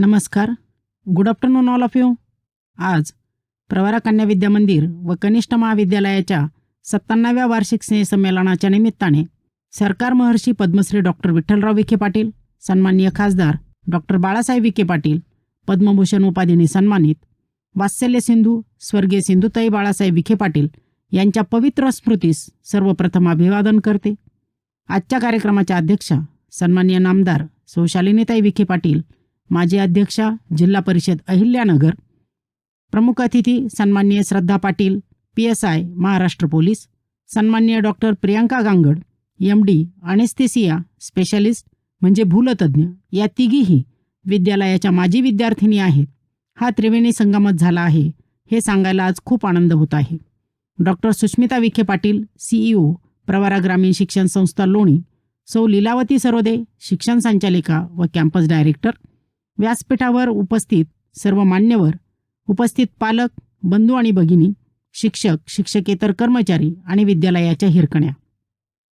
नमस्कार. Good afternoon all of you आज प्रवरा कन्या विद्या मंदिर व कनिष्ठ महाविद्यालयाच्या सत्त्याण्णव्या वार्षिक स्नेहसंमेलनाच्या निमित्ताने सरकार महर्षी पद्मश्री डॉक्टर विठ्ठलराव विखे पाटील सन्माननीय खासदार डॉक्टर बाळासाहेब विखे पाटील पद्मभूषण उपाधीने सन्मानित वात्सल्य सिंधू स्वर्गीय सिंधुताई बाळासाहेब विखे पाटील यांच्या पवित्र स्मृतीस सर्वप्रथम अभिवादन करते. आजच्या कार्यक्रमाच्या अध्यक्षा सन्माननीय नामदार सौशालिनीताई विखे पाटील माजी अध्यक्षा जिल्हा परिषद अहिल्यानगर प्रमुख अतिथी सन्माननीय Shraddha Patil P S I Maharashtra police सन्माननीय doctor Priyanka Gangad M D anaesthesia specialist म्हणजे भूलतज्ञ या तिघीही विद्यालयाच्या माजी विद्यार्थिनी आहेत. हा त्रिवेणी संगमत झाला आहे हे सांगायला आज खूप आनंद होत आहे. डॉक्टर सुष्मिता विखे पाटील सीईओ प्रवारा ग्रामीण शिक्षण संस्था लोणी सौ लीलावती सरोदे शिक्षण संचालिका व कॅम्पस डायरेक्टर व्यासपीठावर उपस्थित सर्व मान्यवर उपस्थित पालक बंधू आणि भगिनी शिक्षक शिक्षकेतर कर्मचारी आणि विद्यालयाच्या हिरकण्या.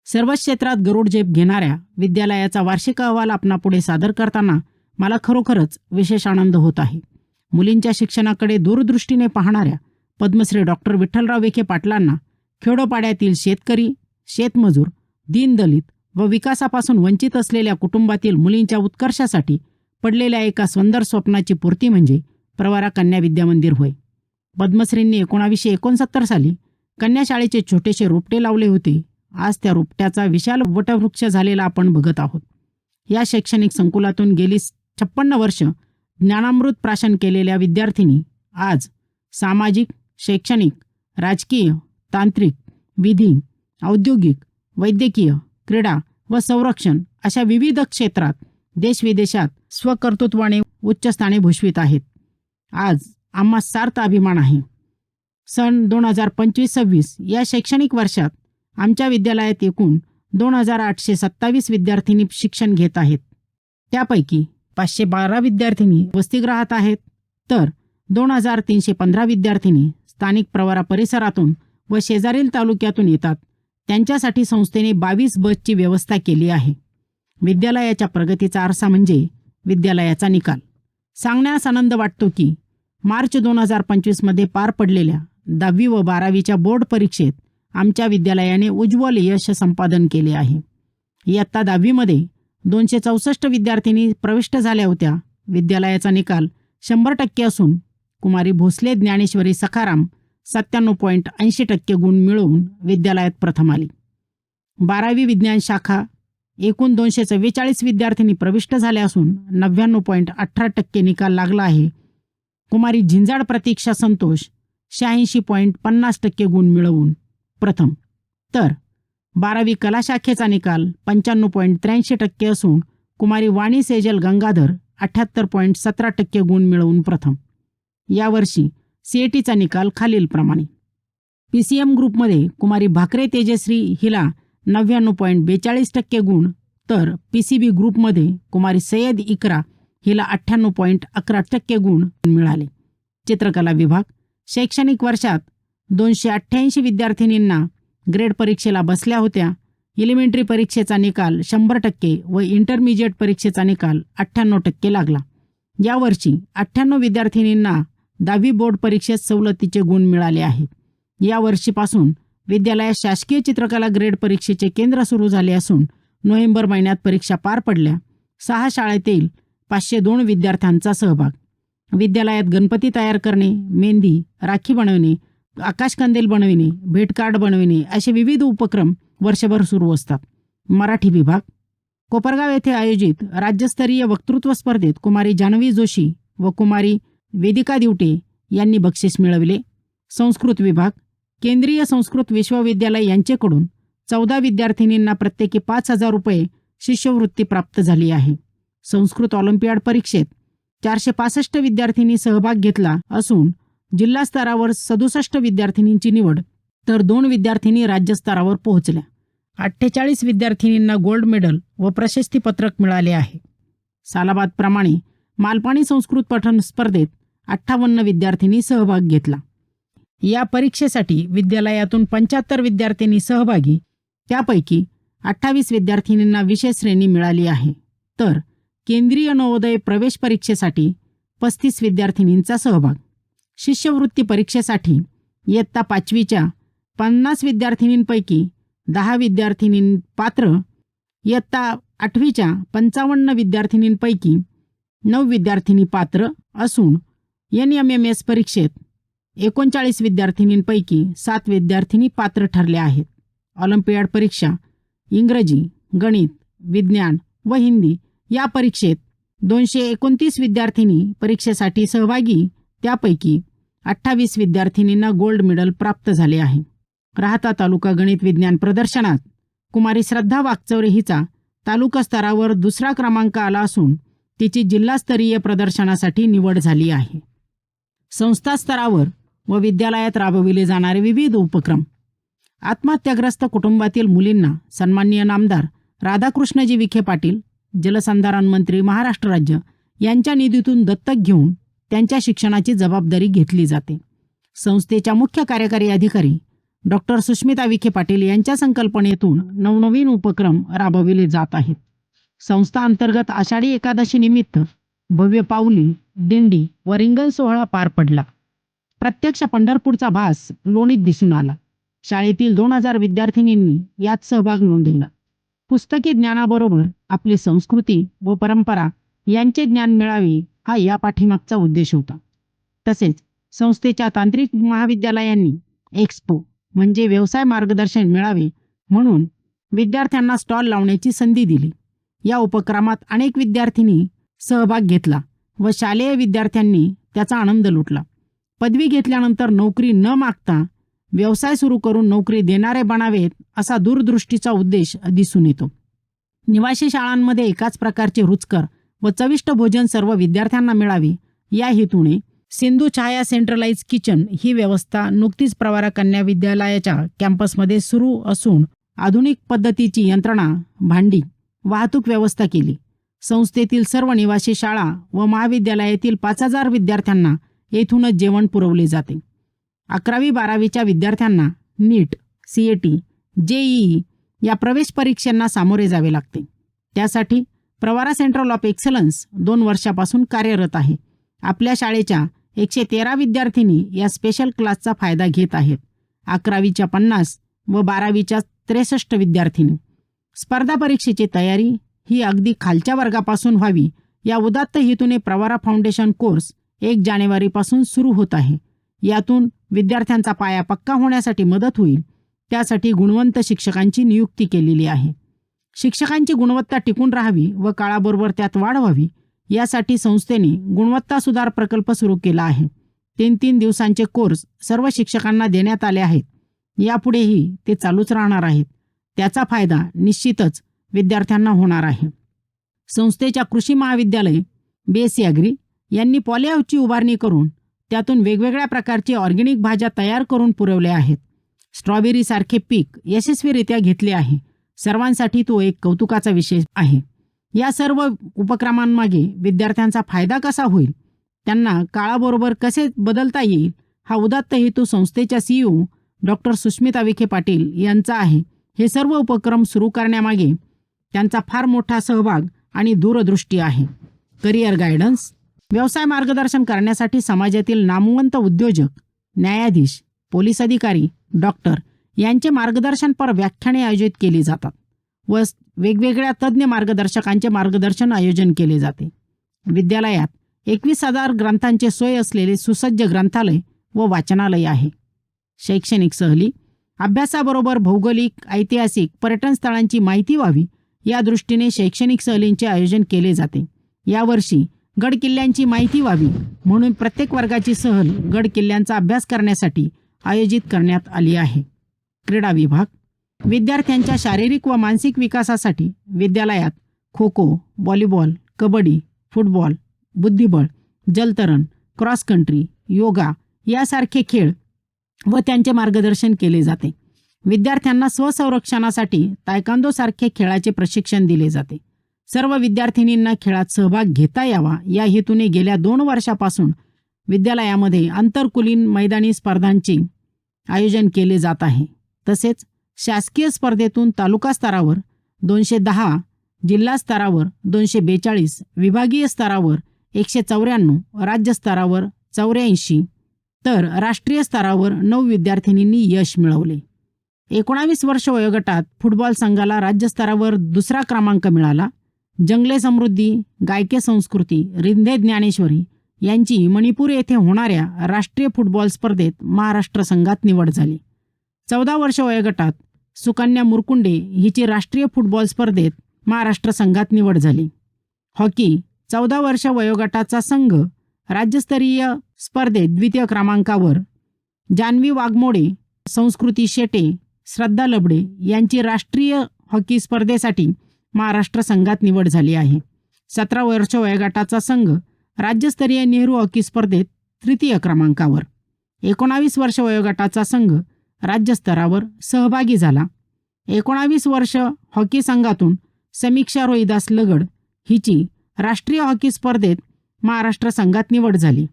सर्व क्षेत्रात गरुड झेप घेणाऱ्या विद्यालयाचा वार्षिक अहवाल आपणापुढे सादर करताना मला खरोखरच विशेष आनंद होत आहे. मुलींच्या शिक्षणाकडे दूरदृष्टीने पाहणाऱ्या पद्मश्री डॉक्टर विठ्ठलराव विखे पाटलांना खेडोपाड्यातील शेतकरी शेतमजूर दीनदलित व विकासापासून वंचित असलेल्या कुटुंबातील मुलींच्या उत्कर्षासाठी पडलेल्या एका सुंदर स्वप्नाची पूर्ती म्हणजे प्रवारा कन्या विद्या मंदिर होय. पद्मश्रींनी एकोणावीसशे एकोणसत्तर साली कन्याशाळेचे छोटेसे रोपटे लावले होते. आज त्या रोपट्याचा विशाल वटवृक्ष झालेला आपण बघत आहोत. या शैक्षणिक संकुलातून गेली छप्पन्न वर्ष ज्ञानामृत प्राशन केलेल्या विद्यार्थिनी आज सामाजिक शैक्षणिक राजकीय तांत्रिक विधी औद्योगिक वैद्यकीय क्रीडा व संरक्षण अशा विविध क्षेत्रात देशविदेशात स्वकर्तृत्वाने उच्च स्थाने भूषवित आहेत. आज आम्हा सार्थ अभिमान आहे. सन दोन हजार पंचवीस सव्वीस या शैक्षणिक वर्षात आमच्या विद्यालयात एकूण दोन हजार आठशे सत्तावीस विद्यार्थिनी शिक्षण घेत आहेत. त्यापैकी पाचशे बारा विद्यार्थिनी वसतिगृहात आहेत. तर दोन हजार तीनशे पंधरा विद्यार्थिनी स्थानिक प्रवारा परिसरातून व शेजारील तालुक्यातून येतात. त्यांच्यासाठी संस्थेने बावीस बसची व्यवस्था केली आहे. विद्यालयाच्या प्रगतीचा आरसा म्हणजे विद्यालयाचा निकाल. सांगण्यास आनंद वाटतो की मार्च दोन हजार पंचवीसमध्ये पार पडलेल्या दहावी व बारावीच्या बोर्ड परीक्षेत आमच्या विद्यालयाने उज्ज्वल यश संपादन केले आहे. इयत्ता दहावीमध्ये दोनशे चौसष्ट विद्यार्थिनी प्रविष्ट झाल्या होत्या. विद्यालयाचा निकाल शंभर टक्के असून कुमारी भोसले ज्ञानेश्वरी सखाराम सत्त्याण्णव पॉईंट ऐंशी टक्के गुण मिळवून विद्यालयात प्रथम आली. बारावी विज्ञान शाखा एकूण दोनशे चव्वेचाळीस विद्यार्थिनी प्रविष्ट झाल्या असून नव्याण्णव पॉईंट अठरा टक्के निकाल लागला आहे. कुमारी झिंजाड प्रतीक्षा संतोष शहाऐंशी पॉईंट पन्नास टक्के गुण मिळवून प्रथम. तर बारावी कला शाखेचा निकाल पंच्याण्णव पॉईंट त्र्याऐंशी टक्के असून कुमारी वाणी सेजल गंगाधर अठ्याहत्तर पॉईंट सतरा टक्के गुण मिळवून प्रथम. यावर्षी सीएटीचा निकाल खालीलप्रमाणे. पी सी एम ग्रुपमध्ये कुमारी भाकरे तेजश्री हिला नव्याण्णव पॉईंट बेचाळीस टक्के गुण. तर पी सी बी ग्रुपमध्ये कुमारी सय्यद इकरा हिला अठ्ठ्याण्णव पॉईंट अकरा टक्के गुण मिळाले. चित्रकला विभाग शैक्षणिक वर्षात दोनशे अठ्ठ्याऐंशी विद्यार्थिनींना ग्रेड परीक्षेला बसल्या होत्या. इलिमेंटरी परीक्षेचा निकाल शंभर टक्के व इंटरमिजिएट परीक्षेचा निकाल अठ्ठ्याण्णव टक्के लागला. यावर्षी अठ्ठ्याण्णव विद्यार्थिनींना दहावी बोर्ड परीक्षेत सवलतीचे गुण मिळाले आहेत या वर्षीपासून विद्यालयात शासकीय चित्रकला ग्रेड परीक्षेचे केंद्र सुरू झाले असून नोव्हेंबर महिन्यात परीक्षा पार पडल्या. सहा शाळेतील पाचशे दोन विद्यार्थ्यांचा सहभाग. विद्यालयात गणपती तयार करणे मेहंदी राखी बनविणे आकाशकंदील बनविणे भेटकार्ड बनविणे असे विविध उपक्रम वर्षभर सुरू असतात. मराठी विभाग. कोपरगाव येथे आयोजित राज्यस्तरीय वक्तृत्व स्पर्धेत कुमारी जानवी जोशी व कुमारी वेदिका दिवटे यांनी बक्षीस मिळवले. संस्कृत विभाग. केंद्रीय संस्कृत विश्वविद्यालय यांच्याकडून चौदा विद्यार्थिनींना प्रत्येकी पाच हजार रुपये शिष्यवृत्ती प्राप्त झाली आहे. संस्कृत ऑलिम्पियाड परीक्षेत चारशे पासष्ट विद्यार्थिनी सहभाग घेतला असून जिल्हा स्तरावर सदुसष्ट विद्यार्थिनींची निवड तर दोन विद्यार्थिनी राज्यस्तरावर पोहोचल्या. अठ्ठेचाळीस विद्यार्थिनींना गोल्ड मेडल व प्रशस्तीपत्रक मिळाले आहे. सालाबादप्रमाणे मालपाणी संस्कृत पठण स्पर्धेत अठ्ठावन्न विद्यार्थिनी सहभाग घेतला. या परीक्षेसाठी विद्यालयातून पंच्याहत्तर विद्यार्थिनी सहभागी त्यापैकी अठ्ठावीस विद्यार्थिनींना विशेष श्रेणी मिळाली आहे. तर केंद्रीय नवोदय प्रवेश परीक्षेसाठी पस्तीस विद्यार्थिनींचा सहभाग. शिष्यवृत्ती परीक्षेसाठी इयत्ता पाचवीच्या पन्नास विद्यार्थिनींपैकी दहा विद्यार्थिनी पात्र इयत्ता आठवीच्या पंचावन्न विद्यार्थिनींपैकी नऊ विद्यार्थिनी पात्र असून एन एम एम एस परीक्षेत एकोणचाळीस विद्यार्थिनींपैकी सात विद्यार्थिनी पात्र ठरल्या आहेत. ऑलिम्पियाड परीक्षा इंग्रजी गणित विज्ञान व हिंदी या परीक्षेत दोनशे एकोणतीस विद्यार्थिनी परीक्षेसाठी सहभागी. त्यापैकी अठ्ठावीस विद्यार्थिनींना गोल्ड मेडल प्राप्त झाले आहे. राहता तालुका गणित विज्ञान प्रदर्शनात कुमारी श्रद्धा वागचौरे हिचा तालुका स्तरावर दुसरा क्रमांक आला असून तिची जिल्हास्तरीय प्रदर्शनासाठी निवड झाली आहे. संस्था स्तरावर व विद्यालयात राबविले जाणारे विविध उपक्रम. आत्महत्याग्रस्त कुटुंबातील मुलींना सन्माननीय नामदार राधाकृष्णजी विखे पाटील जलसंधारण मंत्री महाराष्ट्र राज्य यांच्या निधीतून दत्तक घेऊन त्यांच्या शिक्षणाची जबाबदारी घेतली जाते. संस्थेच्या मुख्य कार्यकारी अधिकारी डॉक्टर सुष्मिता विखे पाटील यांच्या संकल्पनेतून नवनवीन उपक्रम राबविले जात आहेत. संस्था अंतर्गत आषाढी एकादशी निमित्त भव्य पाऊली दिंडी व रिंगण सोहळा पार पडला. प्रत्यक्ष पंढरपूरचा भास लोणीत दिसून आला. शाळेतील दोन हजार विद्यार्थिनींनी यात सहभाग नोंदवला. पुस्तकी ज्ञानाबरोबर आपली संस्कृती व परंपरा यांचे ज्ञान मिळावे हा या पाठीमागचा उद्देश होता. तसेच संस्थेच्या तांत्रिक महाविद्यालयांनी एक्सपो म्हणजे व्यवसाय मार्गदर्शन मिळावे म्हणून विद्यार्थ्यांना स्टॉल लावण्याची संधी दिली. या उपक्रमात अनेक विद्यार्थिनी सहभाग घेतला व शालेय विद्यार्थ्यांनी त्याचा आनंद लुटला. पदवी घेतल्यानंतर नोकरी न मागता व्यवसाय सुरू करून नोकरी देणारे बनावेत असा दूरदृष्टीचा उद्देश दिसून येतो. निवासी शाळांमध्ये एकाच प्रकारचे रुचकर व चविष्ट भोजन सर्व विद्यार्थ्यांना मिळावी या हेतूने सिंधू छाया सेंट्रलाइज किचन ही व्यवस्था नुकतीच प्रवारा कन्या विद्यालयाच्या कॅम्पसमध्ये सुरू असून आधुनिक पद्धतीची यंत्रणा भांडी वाहतूक व्यवस्था केली. संस्थेतील सर्व निवासी शाळा व महाविद्यालयातील पाच हजार विद्यार्थ्यांना येथूनच जेवण पुरवले जाते. अकरावी बारावीच्या विद्यार्थ्यांना NEET C A T JEE या प्रवेश परीक्षांना सामोरे जावे लागते. त्यासाठी प्रवारा सेंट्रल ऑफ एक्सलन्स दोन वर्षापासून कार्यरत आहे. आपल्या शाळेच्या एकशे तेरा विद्यार्थिनी या स्पेशल क्लासचा फायदा घेत आहेत. अकरावीच्या पन्नास व बारावीच्या त्रेसष्ट विद्यार्थिनी. स्पर्धा परीक्षेची तयारी ही अगदी खालच्या वर्गापासून व्हावी या उदात्त हेतूने प्रवारा फाउंडेशन कोर्स एक जानेवारीपासून सुरू होत आहे. यातून विद्यार्थ्यांचा पाया पक्का होण्यासाठी मदत होईल. त्यासाठी गुणवंत शिक्षकांची नियुक्ती केलेली आहे. शिक्षकांची गुणवत्ता टिकून राहावी व काळाबरोबर त्यात वाढ व्हावी यासाठी संस्थेने गुणवत्ता सुधार प्रकल्प सुरू केला आहे. तीन तीन दिवसांचे कोर्स सर्व शिक्षकांना देण्यात आले आहेत. यापुढेही ते चालूच राहणार आहेत. त्याचा फायदा निश्चितच विद्यार्थ्यांना होणार आहे. संस्थेच्या कृषी महाविद्यालय बेस अग्री यांनी पॉलिहाऊसची उभारणी करून त्यातून वेगवेगळ्या प्रकारचे ऑर्गेनिक भाज्या तयार करून पुरवल्या आहेत. स्ट्रॉबेरीसारखे पीक यशस्वीरित्या घेतले आहे. सर्वांसाठी तो एक कौतुकाचा विषय आहे. या सर्व उपक्रमांमागे विद्यार्थ्यांचा फायदा कसा होईल? त्यांना काळाबरोबर कसे बदलता येईल? हा उदात्त हेतू संस्थेच्या सीईओ डॉक्टर सुष्मिता विखे पाटील यांचा आहे. हे सर्व उपक्रम सुरू करण्यामागे त्यांचा फार मोठा सहभाग आणि दूरदृष्टी आहे. करिअर गायडन्स व्यवसाय मार्गदर्शन करण्यासाठी समाजातील नामवंत उद्योजक न्यायाधीश पोलीस अधिकारी डॉक्टर यांचे मार्गदर्शनपर व्याख्याने आयोजित केली जातात व वेगवेगळ्या तज्ज्ञ मार्गदर्शकांचे मार्गदर्शन आयोजन केले जाते. विद्यालयात एकवीस हजार ग्रंथांचे सोय असलेले सुसज्ज ग्रंथालय व वाचनालय आहे. शैक्षणिक सहली अभ्यासाबरोबर भौगोलिक ऐतिहासिक पर्यटन स्थळांची माहिती व्हावी या दृष्टीने शैक्षणिक सहलींचे आयोजन केले जाते. यावर्षी गड किल्ल्यांची माहिती व्हावी म्हणून प्रत्येक वर्गाची सहल गड किल्ल्यांचा अभ्यास करण्यासाठी आयोजित करण्यात आली आहे. क्रीडा विभाग. विद्यार्थ्यांच्या शारीरिक व मानसिक विकासासाठी विद्यालयात खो खो व्हॉलीबॉल कबड्डी फुटबॉल बुद्धिबळ जलतरण क्रॉस कंट्री योगा यासारखे खेळ व त्यांचे मार्गदर्शन केले जाते. विद्यार्थ्यांना स्वसंरक्षणासाठी तायकांदोसारखे खेळाचे प्रशिक्षण दिले जाते. सर्व विद्यार्थिनींना खेळात सहभाग घेता यावा. या हेतूने गेल्या दोन वर्षापासून विद्यालयामध्ये आंतरकुलीन मैदानी स्पर्धांचे आयोजन केले जात आहे. तसेच शासकीय स्पर्धेतून तालुका स्तरावर दोनशे दहा जिल्हा स्तरावर दोनशे बेचाळीस विभागीय स्तरावर एकशे चौऱ्याण्णव राज्य स्तरावर चौऱ्याऐंशी तर राष्ट्रीय स्तरावर नऊ विद्यार्थिनींनी यश मिळवले. एकोणावीस वर्ष वयोगटात फुटबॉल संघाला राज्यस्तरावर दुसरा क्रमांक मिळाला. जंगले समृद्धी गायके संस्कृती रिंधे ज्ञानेश्वरी यांची मणिपूर येथे होणाऱ्या राष्ट्रीय फुटबॉल स्पर्धेत महाराष्ट्र संघात निवड झाली. चौदा वर्ष वयोगटात सुकन्या मुरकुंडे हिची राष्ट्रीय फुटबॉल स्पर्धेत महाराष्ट्र संघात निवड झाली. हॉकी चौदा वर्ष वयोगटाचा संघ राज्यस्तरीय स्पर्धेत द्वितीय क्रमांकावर जान्हवी वाघमोडे संस्कृती शेटे श्रद्धा लबडे यांची राष्ट्रीय हॉकी स्पर्धेसाठी महाराष्ट्र संघात निवड झाली आहे. सतरा वर्ष वयोगटाचा संघ राज्यस्तरीय नेहरू हॉकी स्पर्धेत तृतीय क्रमांकावर. एकोणावीस वर्ष वयोगटाचा संघ राज्यस्तरावर सहभागी झाला. एकोणावीस वर्ष हॉकी संघातून समीक्षा रोहिदास लगड हिची राष्ट्रीय हॉकी स्पर्धेत महाराष्ट्र संघात निवड झाली.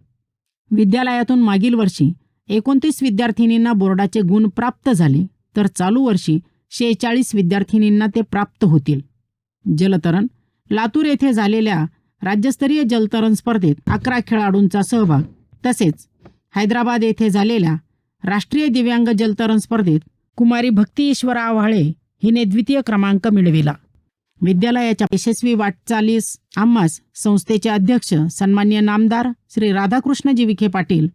विद्यालयातून मागील वर्षी एकोणतीस विद्यार्थिनींना बोर्डाचे गुण प्राप्त झाले तर चालू वर्षी शेहेचाळीस विद्यार्थिनींना ते प्राप्त होतील. जलतरण लातूर येथे झालेल्या राज्यस्तरीय जलतरण स्पर्धेत अकरा खेळाडूंचा सहभाग. तसेच हैदराबाद येथे झालेल्या राष्ट्रीय दिव्यांग जलतरण स्पर्धेत कुमारी भक्ती ईश्वर आव्हाळे हिने द्वितीय क्रमांक मिळविला. विद्यालयाच्या यशस्वी वाटचालीस आम्हास संस्थेचे अध्यक्ष सन्मान्य नामदार श्री राधाकृष्णजी विखे पाटील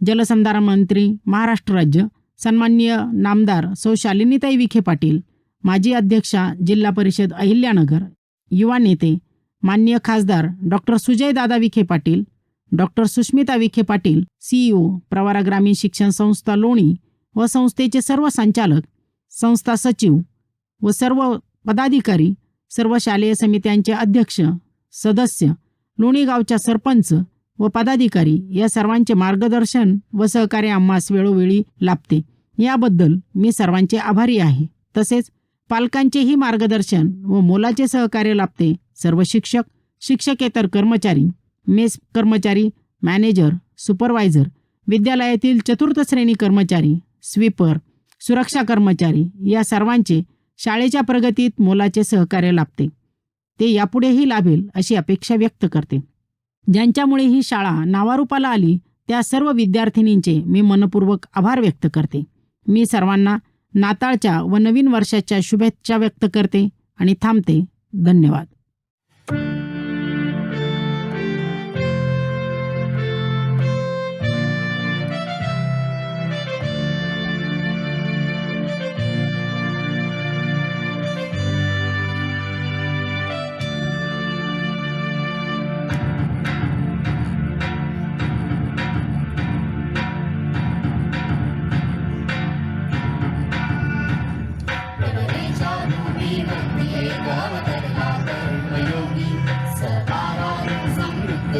जलसंधारण मंत्री महाराष्ट्र राज्य सन्मान्य नामदार सौ शालिनीताई विखे पाटील माजी अध्यक्षा जिल्हा परिषद अहिल्यानगर युवा नेते मान्य खासदार doctor Sujaydada Vikhe Patil doctor Sushmita Vikhe Patil CEO Pravara Gramin Shikshan Sanstha लोणी व संस्थेचे सर्व संचालक संस्था सचिव व सर्व पदाधिकारी सर्व शालेय समित्यांचे अध्यक्ष सदस्य लोणी गावच्या सरपंच व पदाधिकारी या सर्वांचे मार्गदर्शन व सहकार्य आम्हास वेळोवेळी लाभते. याबद्दल मी सर्वांचे आभारी आहे. तसेच पालकांचेही मार्गदर्शन व मोलाचे सहकार्य लाभते. सर्व शिक्षक शिक्षकेतर कर्मचारी मेस कर्मचारी मॅनेजर सुपरवायझर विद्यालयातील चतुर्थ श्रेणी कर्मचारी स्वीपर सुरक्षा कर्मचारी या सर्वांचे शाळेच्या प्रगतीत मोलाचे सहकार्य लाभते. ते यापुढेही लाभेल अशी अपेक्षा व्यक्त करते. ज्यांच्यामुळे ही शाळा नावारूपाला आली त्या सर्व विद्यार्थिनींचे मी मनपूर्वक आभार व्यक्त करते. मी सर्वांना नाताळच्या व नवीन वर्षाच्या शुभेच्छा व्यक्त करते आणि थांबते. धन्यवाद.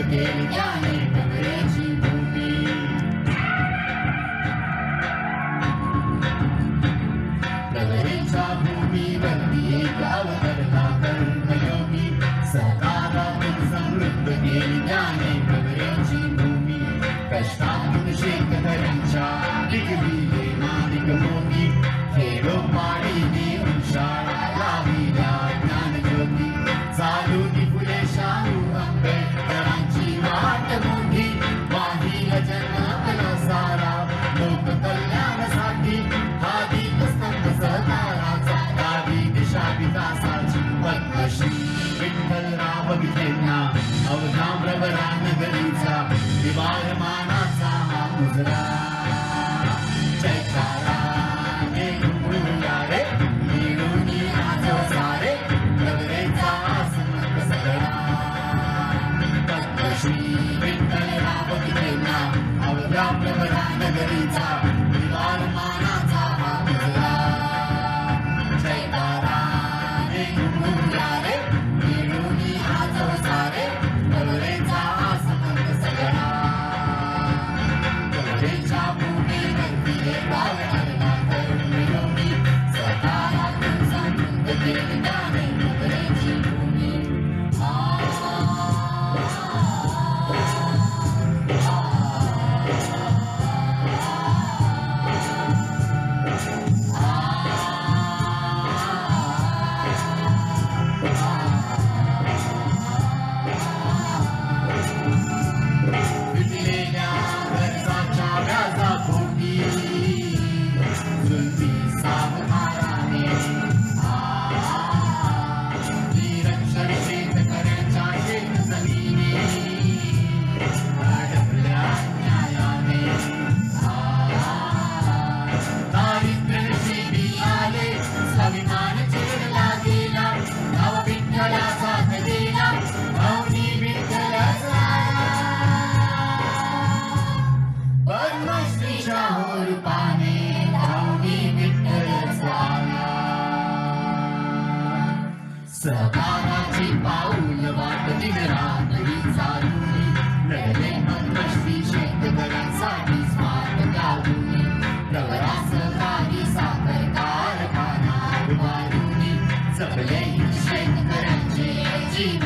समृद्ध Bram, Bram, Bram, Bram, Bram, Bram, Bram, Bram, Viva!